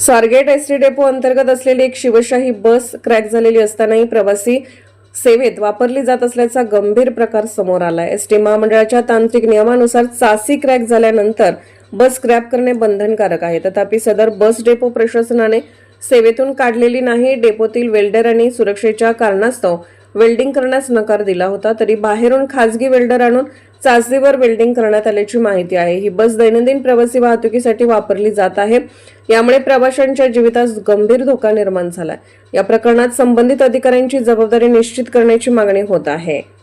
Swargate ST depot अंतर्गत असलेली एक शिवशाही बस क्रॅक झालेली असतानाही प्रवासी सेवेत वापरली जात असल्याचा गंभीर प्रकार समोर आलाय. एसटी महामंडळाच्या तांत्रिक नियमानुसार चासी क्रॅक झाल्यानंतर बस स्क्रॅप करणे बंधनकारक आहे. तथापि सदर बस डेपो प्रशासनाने सेवेतून काढलेली नाही. डेपोतील वेल्डरांनी सुरक्षेच्या कारणास्तव वेल्डिंग करण्यास नकार दिला होता. तरी बाहेरून खासगी वेल्डर आणून चाचणीवर वेल्डिंग करण्यात आल्याची माहिती आहे. ही बस दैनंदिन प्रवासी वाहतुकीसाठी वापरली जात आहे. यामुळे प्रवाशांच्या जीवितास गंभीर धोका निर्माण झाला या प्रकरणात संबंधित अधिकाऱ्यांची जबाबदारी निश्चित करण्याची मागणी होत आहे.